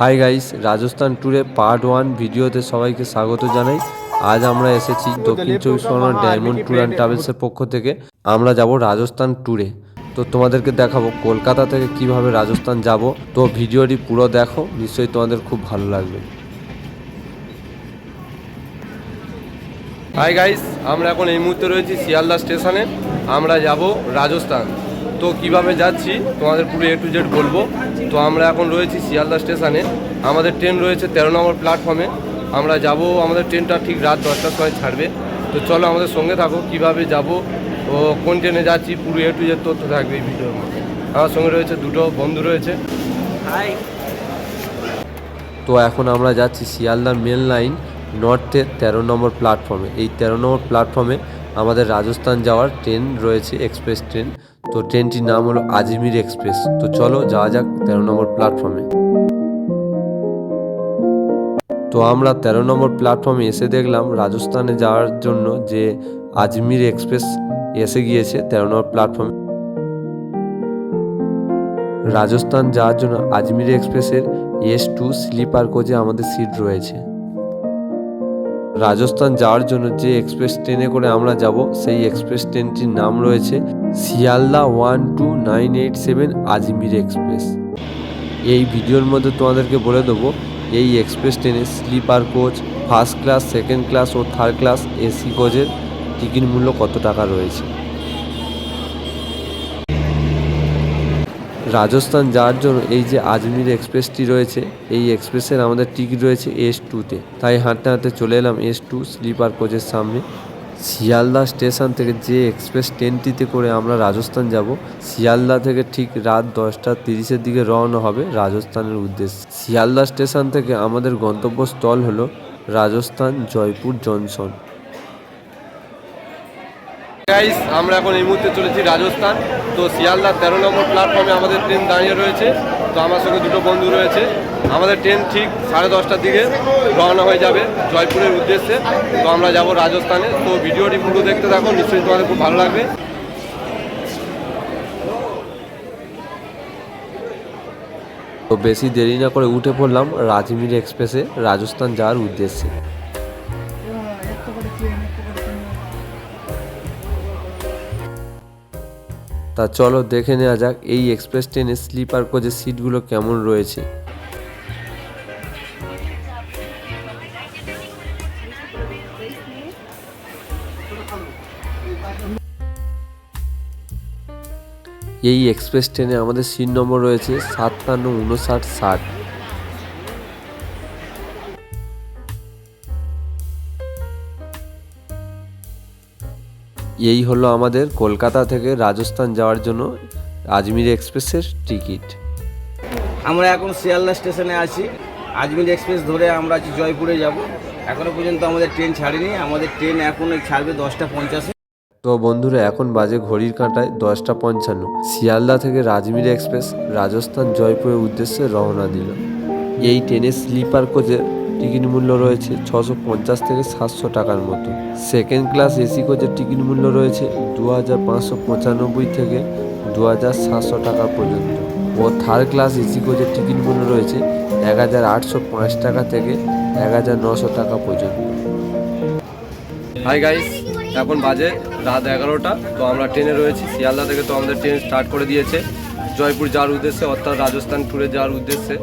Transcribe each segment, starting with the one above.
Hi guys Rajasthan ট্যুরে part one ভিডিওতে সবাইকে স্বাগত জানাই। আজ আমরা এসেছি দক্ষিণ চব্বিশ পরগনা ডায়মন্ড ট্যুর অ্যান্ড ট্রাভেলসের পক্ষ থেকে। আমরা যাব রাজস্থান ট্যুরে তো তোমাদেরকে দেখাবো কলকাতা থেকে কীভাবে রাজস্থান যাব। তো ভিডিওটি পুরো দেখো, নিশ্চয়ই তোমাদের খুব ভালো লাগবে। হাই গাইস আমরা এখন এই মুহূর্তে রয়েছি শিয়ালদা স্টেশনে। আমরা যাব রাজস্থান তো কীভাবে যাচ্ছি তোমাদের পুরো এ টু জেড বলব। তো আমরা এখন রয়েছি শিয়ালদা স্টেশনে। আমাদের ট্রেন রয়েছে তেরো নম্বর প্ল্যাটফর্মে আমরা যাব আমাদের ট্রেনটা ঠিক রাত দশটার সময় ছাড়বে। তো চলো আমাদের সঙ্গে থাকো কীভাবে যাব ও কোন ট্রেনে যাচ্ছি পুরো এ টু জেড তথ্য থাকবে এই ভিডিওর মধ্যে। আমার সঙ্গে রয়েছে দুটো বন্ধু রয়েছে। তো এখন আমরা যাচ্ছি শিয়ালদা মেন লাইন নর্থের তেরো নম্বর প্ল্যাটফর্মে এই তেরো নম্বর প্ল্যাটফর্মে আমাদের রাজস্থান যাওয়ার ট্রেন রয়েছে এক্সপ্রেস ট্রেন। তো ট্রেনটির নাম হলো আজমির এক্সপ্রেস। তো চলো যাওয়া যাক তেরো নম্বর প্ল্যাটফর্মে। তো আমরা তেরো নম্বর প্ল্যাটফর্মে এসে দেখলাম রাজস্থানে যাওয়ার জন্য যে আজমির এক্সপ্রেস এসে গিয়েছে তেরো নম্বর প্ল্যাটফর্মে। রাজস্থান যাওয়ার জন্য আজমির এক্সপ্রেসের এস টু স্লিপার কোচে আমাদের সিট রয়েছে। রাজস্থান যাওয়ার জন্য যে এক্সপ্রেস ট্রেনে করে আমরা যাব, সেই এক্সপ্রেস ট্রেনটির নাম রয়েছে Sealdah one two nine eight seven Ajmer express এই ভিডিওর মধ্যে তোমাদেরকে বলে দেবো, এই এক্সপ্রেস ট্রেনে sleeper coach first class second class ও থার্ড ক্লাস এসি কোচের টিকিট মূল্য কত টাকা রয়েছে। রাজস্থান যাওয়ার জন্য এই যে আজমির এক্সপ্রেসটি রয়েছে, এই এক্সপ্রেসের আমাদের টিকিট রয়েছে এস টুতে তাই হাঁটতে হাঁটতে চলে এলাম এস টু স্লিপার কোচের সামনে। শিয়ালদা স্টেশন থেকে যে এক্সপ্রেস ট্রেনটিতে করে আমরা রাজস্থান যাব, শিয়ালদা থেকে ঠিক রাত দশটা তিরিশের দিকে রওনা হবে রাজস্থানের উদ্দেশ্যে। শিয়ালদা স্টেশন থেকে আমাদের গন্তব্যস্থল হলো রাজস্থান জয়পুর জংশন। গাইস আমরা এখন এই মুহূর্তে চলেছি রাজস্থান। তো শিয়ালদা তেরো নম্বর প্ল্যাটফর্মে আমাদের ট্রেন দাঁড়িয়ে রয়েছে। তো আমার সঙ্গে দুটো বন্ধু রয়েছে। আমাদের ট্রেন ঠিক সাড়ে দশটার দিকে রওনা হয়ে যাবে জয়পুরের উদ্দেশ্যে। তো আমরা যাব রাজস্থানে। তো ভিডিওটি পুরো দেখতে থাকো, নিশ্চয়ই তোমাদের খুব ভালো লাগবে। তো বেশি দেরি না করে উঠে পড়লাম রাজমির এক্সপ্রেসে, রাজস্থান যাওয়ার উদ্দেশ্যে। তা চলো দেখে নেওয়া যাক এই এক্সপ্রেস ট্রেনের স্লিপার কোচের সিটগুলো কেমন রয়েছে। এই এক্সপ্রেস ট্রেনে আমাদের সিট নম্বর রয়েছে সাতান্ন উনষাট, ষাট। এই হলো আমাদের কলকাতা থেকে রাজস্থান যাওয়ার জন্য আজমির এক্সপ্রেসের টিকিট। আমরা এখন শিয়ালদা স্টেশনে আছি। আজমির এক্সপ্রেস ধরে আমরা আছি জয়পুরে যাব। এখনও পর্যন্ত আমাদের ট্রেন ছাড়েনি। আমাদের ট্রেন এখন ছাড়বে দশটা পঞ্চাশে। তো বন্ধুরা এখন বাজে ঘড়ির কাঁটায় দশটা পঞ্চান্ন। শিয়ালদা থেকে রাজমির এক্সপ্রেস রাজস্থান জয়পুরের উদ্দেশ্যে রওনা দিল। এই ট্রেনের স্লিপার কোচের টিকিট মূল্য রয়েছে ছশো পঞ্চাশ থেকে সাতশো টাকার মতো। সেকেন্ড ক্লাস এসি কোচের টিকিট মূল্য রয়েছে দু হাজার পাঁচশো পঁচানব্বই থেকে দু হাজার সাতশো টাকা পর্যন্ত। ও থার্ড ক্লাস এসি কোচের টিকিট মূল্য রয়েছে এক হাজার আটশো পাঁচ টাকা থেকে এক হাজার নশো টাকা পর্যন্ত। হাই গাইস এখন বাজে রাত এগারোটা, তো আমরা ট্রেনে রয়েছি। শিয়ালদা থেকে তো আমাদের ট্রেন স্টার্ট করে দিয়েছে। জয়পুর যাওয়ার উদ্দেশ্যে, অর্থাৎ রাজস্থান ট্যুরে যাওয়ার উদ্দেশ্যে।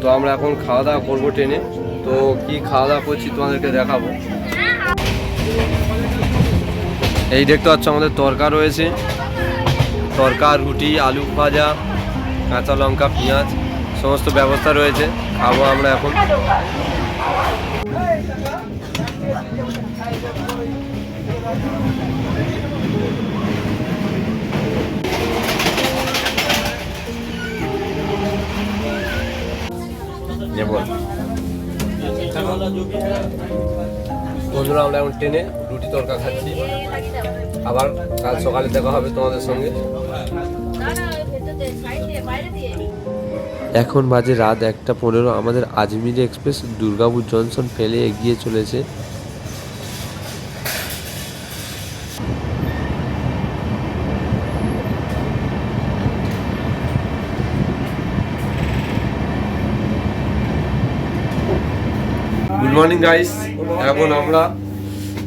তো আমরা এখন খাওয়া দাওয়া করব ট্রেনে তো কি খাওয়া দাওয়া করছি তোমাদেরকে দেখাবো। এই দেখতে পাচ্ছ আমাদের তরকা রয়েছে। তরকা, রুটি, আলু ভাজা, কাঁচা লঙ্কা, পেঁয়াজ, সমস্ত ব্যবস্থা রয়েছে। খাব আমরা এখন। বন্ধুরা, আমরা এখন ট্রেনে রুটি তরকা খাচ্ছি। আবার কাল সকালে দেখা হবে তোমাদের সঙ্গে। এখন বাজে রাত একটা পনেরো। আমাদের আজমির এক্সপ্রেস দুর্গাপুর জনসন ফেলে এগিয়ে চলেছে। গুড মর্নিং গাইস এখন আমরা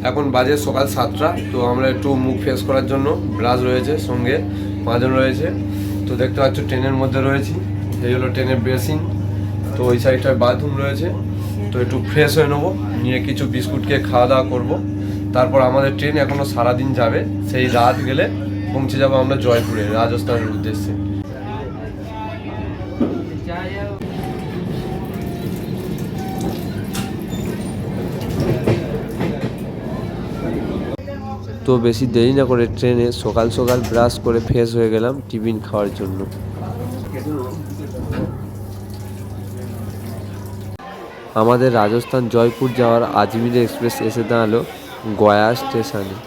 এখন বাজে সকাল সাতটা, তো আমরা একটু মুখ ফ্রেশ করার জন্য ব্রাশ রয়েছে সঙ্গে মাজন রয়েছে। তো দেখতে পাচ্ছ ট্রেনের মধ্যে রয়েছি। এই হলো ট্রেনের বেসিন তো ওই সাইডটায় বাথরুম রয়েছে। তো একটু ফ্রেশ হয়ে নেব, নিয়ে কিছু বিস্কুট খেয়ে খাওয়া দাওয়া করব। তারপর আমাদের ট্রেন এখনও সারাদিন যাবে, সেই রাত গেলে পৌঁছে যাব আমরা জয়পুরে, রাজস্থানের উদ্দেশ্যে। তো বেশি দেরি না করে ট্রেনে সকাল সকাল ব্রাশ করে ফ্রেশ হয়ে গেলাম টিফিন খাওয়ার জন্য। আমাদের রাজস্থান জয়পুর যাওয়ার আজমির এক্সপ্রেস এসে দাঁড়াল গয়া স্টেশনে।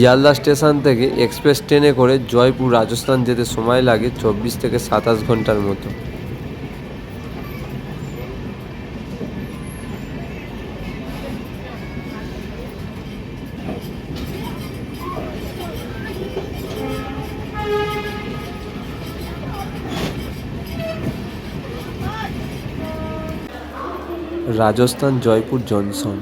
শিয়ালদা স্টেশন থেকে এক্সপ্রেস ট্রেনে করে জয়পুর, রাজস্থান যেতে সময় লাগে চব্বিশ থেকে সাতাশ ঘণ্টার মতো। রাজস্থান জয়পুর জনসন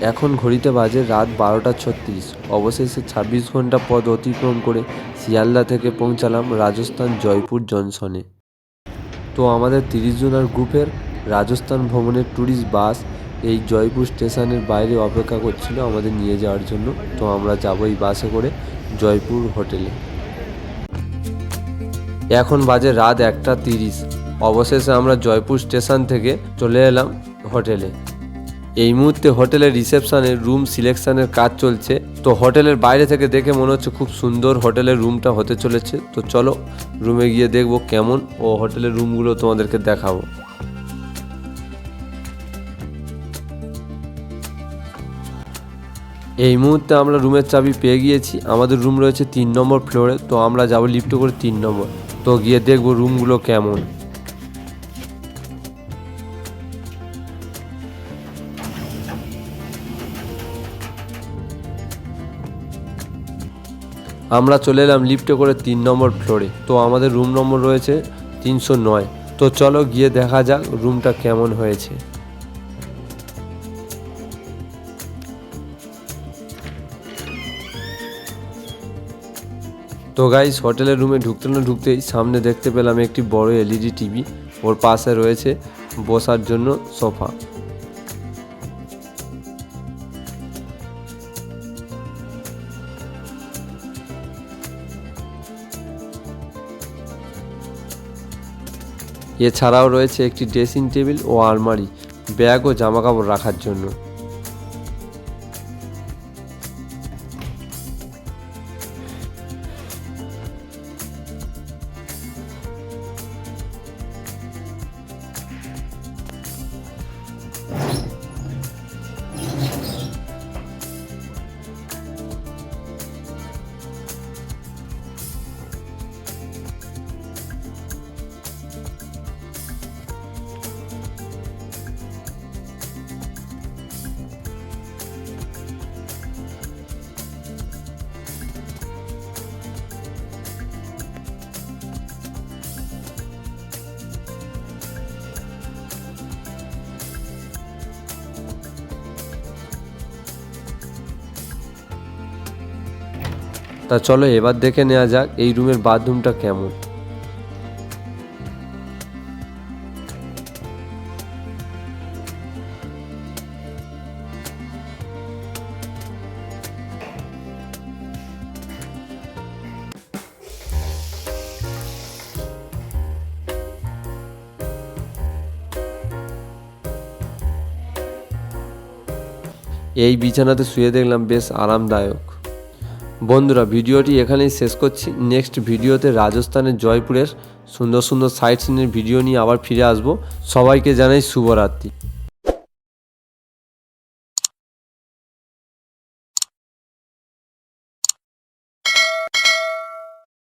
এখন ঘড়িতে বাজে রাত বারোটা ছত্রিশ। অবশেষে ছাব্বিশ ঘণ্টা পথ অতিক্রম করে শিয়ালদা থেকে পৌঁছালাম রাজস্থান জয়পুর জংশনে তো আমাদের তিরিশ জনের গ্রুপের রাজস্থান ভ্রমণের ট্যুরিস্ট বাস এই জয়পুর স্টেশনের বাইরে অপেক্ষা করছিল আমাদের নিয়ে যাওয়ার জন্য। তো আমরা যাব এই বাসে করে জয়পুর হোটেলে। এখন বাজে রাত একটা তিরিশ। অবশেষে আমরা জয়পুর স্টেশন থেকে চলে এলাম হোটেলে। এই মুহূর্তে হোটেলের রিসেপশনে রুম সিলেকশনের কাজ চলছে। তো হোটেলের বাইরে থেকে দেখে মনে হচ্ছে খুব সুন্দর হোটেলের রুমটা হতে চলেছে। তো চলো রুমে গিয়ে দেখব কেমন ও হোটেলের রুমগুলো তোমাদেরকে দেখাবো। এই মুহূর্তে আমরা রুমের চাবি পেয়ে গিয়েছি। আমাদের রুম রয়েছে তিন নম্বর ফ্লোরে। তো আমরা যাব লিফটে করে তিন নম্বর। তো গিয়ে দেখব রুমগুলো কেমন। আমরা চলে এলাম লিফটে করে তিন নম্বর ফ্লোরে। তো আমাদের রুম নম্বর রয়েছে তিনশো নয়। তো চলো গিয়ে দেখা যাক রুমটা কেমন হয়েছে। তো গাইস হোটেলের রুমে ঢুকতে না ঢুকতেই সামনে দেখতে পেলাম একটি বড় এলইডি টিভি। ওর পাশে রয়েছে বসার জন্য সোফা। এছাড়াও রয়েছে একটি ড্রেসিং টেবিল ও আলমারি ব্যাগ ও জামাকাপড় রাখার জন্য। তা চলো এবার দেখে নেওয়া যাক এই রুমের বাথরুমটা কেমন। এই বিছানাতে শুয়ে দেখলাম বেশ আরামদায়ক। বন্ধুরা, ভিডিওটি এখানেই শেষ করছি। নেক্সট ভিডিওতে রাজস্থানের জয়পুরের সুন্দর সুন্দর সাইট সিনের ভিডিও নিয়ে আবার ফিরে আসব। সবাইকে জানাই শুভরাত্রি।